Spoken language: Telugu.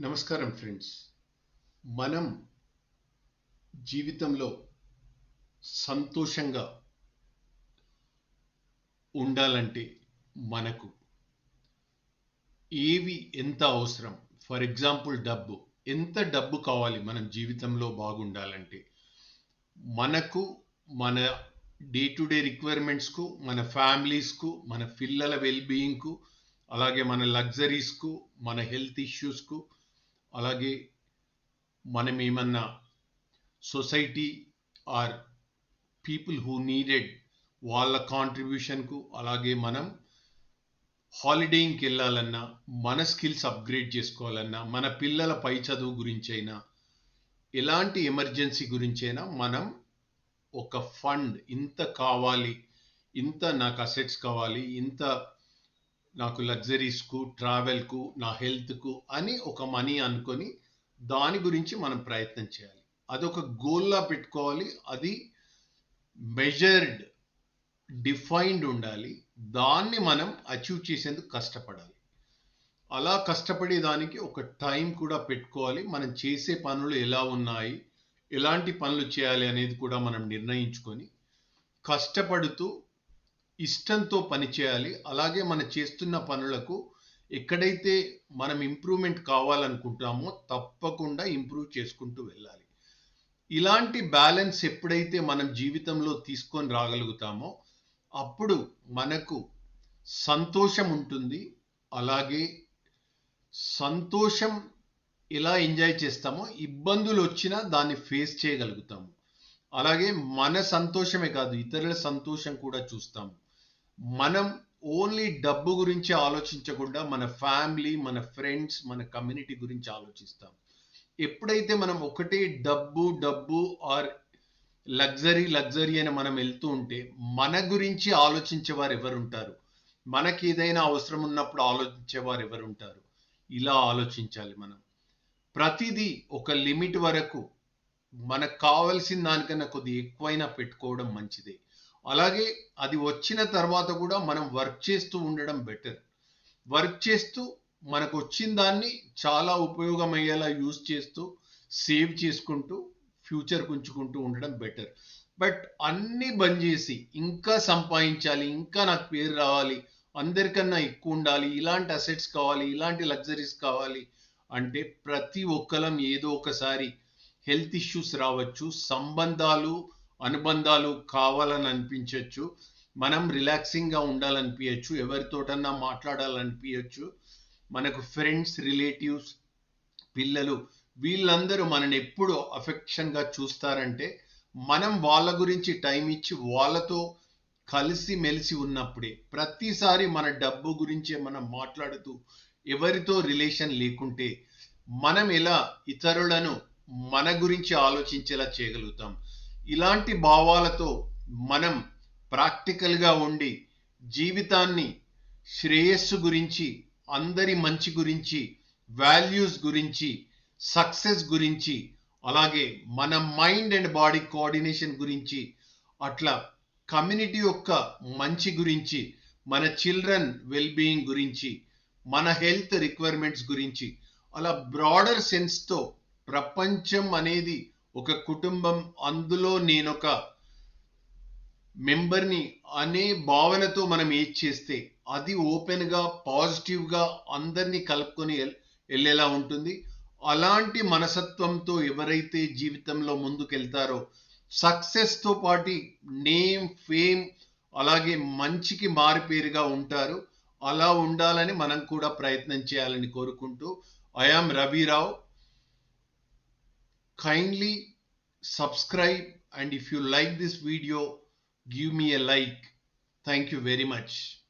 నమస్కారం ఫ్రెండ్స్. మనం జీవితంలో సంతోషంగా ఉండాలంటే మనకు ఏవి ఎంత అవసరం? ఫర్ ఎగ్జాంపుల్ డబ్బు. ఎంత డబ్బు కావాలి మనం జీవితంలో బాగుండాలంటే? మనకు మన డే టు డే రిక్వైర్మెంట్స్కు మన ఫ్యామిలీస్కు మన పిల్లల వెల్బీయింగ్కు అలాగే మన లగ్జరీస్కు మన హెల్త్ ఇష్యూస్కు అలాగే మనం ఏమన్నా society or people who needed వాళ్ళ కాంట్రిబ్యూషన్కు అలాగే మనం హాలిడేయింగ్కి వెళ్ళాలన్నా మన స్కిల్స్ అప్గ్రేడ్ చేసుకోవాలన్నా మన పిల్లల పై చదువు గురించైనా ఎలాంటి ఎమర్జెన్సీ గురించైనా మనం ఒక ఫండ్ ఇంత కావాలి ఇంత నాకు అసెట్స్ కావాలి ఇంత నాకు లగ్జరీస్కు ట్రావెల్కు నా హెల్త్కు అని ఒక మనీ అనుకొని దాని గురించి మనం ప్రయత్నం చేయాలి. అదొక గోల్లా పెట్టుకోవాలి. అది మెజర్డ్ డిఫైన్డ్ ఉండాలి. దాన్ని మనం అచీవ్ చేసేందుకు కష్టపడాలి. అలా కష్టపడే దానికి ఒక టైం కూడా పెట్టుకోవాలి. మనం చేసే పనులు ఎలా ఉన్నాయి ఎలాంటి పనులు చేయాలి అనేది కూడా మనం నిర్ణయించుకొని కష్టపడుతూ ఇష్టంతో పనిచేయాలి అలాగే మనం చేస్తున్న పనులకు ఎక్కడైతే మనం ఇంప్రూవ్మెంట్ కావాలనుకుంటామో తప్పకుండా ఇంప్రూవ్ చేసుకుంటూ వెళ్ళాలి. ఇలాంటి బ్యాలెన్స్ ఎప్పుడైతే మనం జీవితంలో తీసుకొని రాగలుగుతామో అప్పుడు మనకు సంతోషం ఉంటుంది. అలాగే సంతోషం ఎలా ఎంజాయ్ చేస్తామో ఇబ్బందులు వచ్చినా దాన్ని ఫేస్ చేయగలుగుతాము. అలాగే మన సంతోషమే కాదు ఇతరుల సంతోషం కూడా చూస్తాము. మనం ఓన్లీ డబ్బు గురించి ఆలోచించకుండా మన ఫ్యామిలీ మన ఫ్రెండ్స్ మన కమ్యూనిటీ గురించి ఆలోచిస్తాం. ఎప్పుడైతే మనం ఒకటే డబ్బు డబ్బు ఆర్ లగ్జరీ లగ్జరీ అని మనం వెళ్తూ ఉంటే మన గురించి ఆలోచించే వారు ఎవరుంటారు? మనకి ఏదైనా అవసరం ఉన్నప్పుడు ఆలోచించేవారు ఎవరుంటారు? ఇలా ఆలోచించాలి మనం. ప్రతిదీ ఒక లిమిట్ వరకు మనకు కావలసిన దానికన్నా కొద్ది ఎక్కువైనా పెట్టుకోవడం మంచిదే. అలాగే అది వచ్చిన తర్వాత కూడా మనం వర్క్ చేస్తూ ఉండడం బెటర్ వర్క్ చేస్తూ మనకు వచ్చిన దాన్ని చాలా ఉపయోగమయ్యేలా యూజ్ చేస్తూ సేవ్ చేసుకుంటూ ఫ్యూచర్ ఉంచుకుంటూ ఉండడం బెటర్ బట్ అన్ని బంద్ చేసి ఇంకా సంపాదించాలి ఇంకా నాకు పేరు రావాలి అందరికన్నా ఎక్కువ ఉండాలి ఇలాంటి అసెట్స్ కావాలి ఇలాంటి లగ్జరీస్ కావాలి అంటే ప్రతి ఒక్కరం ఏదో ఒకసారి హెల్త్ ఇష్యూస్ రావచ్చు సంబంధాలు అనుబంధాలు కావాలని అనిపించవచ్చు మనం రిలాక్సింగ్గా ఉండాలనిపించచ్చు ఎవరితోటన్నా మాట్లాడాలనిపించచ్చు మనకు ఫ్రెండ్స్ రిలేటివ్స్ పిల్లలు వీళ్ళందరూ మనని ఎప్పుడు అఫెక్షన్గా చూస్తారంటే మనం వాళ్ళ గురించి టైం ఇచ్చి వాళ్ళతో కలిసి మెలిసి ఉన్నప్పుడే ప్రతిసారి మన డబ్బు గురించే మనం మాట్లాడుతూ ఎవరితో రిలేషన్ లేకుంటే మనం ఎలా ఇతరులను మన గురించి ఆలోచించేలా చేయగలుగుతాం. ఇలాంటి భావాలతో మనం ప్రాక్టికల్గా ఉండి జీవితాన్ని శ్రేయస్సు గురించి అందరి మంచి గురించి వాల్యూస్ గురించి సక్సెస్ గురించి అలాగే మన మైండ్ అండ్ బాడీ కోఆర్డినేషన్ గురించి అట్లా కమ్యూనిటీ యొక్క మంచి గురించి మన చిల్డ్రన్ వెల్బీయింగ్ గురించి మన హెల్త్ రిక్వైర్మెంట్స్ గురించి అలా బ్రాడర్ సెన్స్తో ప్రపంచం అనేది ఒక కుటుంబం అందులో నేనొక మెంబర్ని అనే భావనతో మనం ఏది చేస్తే అది ఓపెన్గా పాజిటివ్గా అందరినీ కలుపుకొని వెళ్ళేలా ఉంటుంది. అలాంటి మనసత్వంతో ఎవరైతే జీవితంలో ముందుకెళ్తారో సక్సెస్తో పాటు నేమ్ ఫేమ్ అలాగే మంచికి మారిపేరుగా ఉంటారు. అలా ఉండాలని మనం కూడా ప్రయత్నం చేయాలని కోరుకుంటూ I am Ravi Rao. Kindly subscribe and if you like this video give me a like. Thank you very much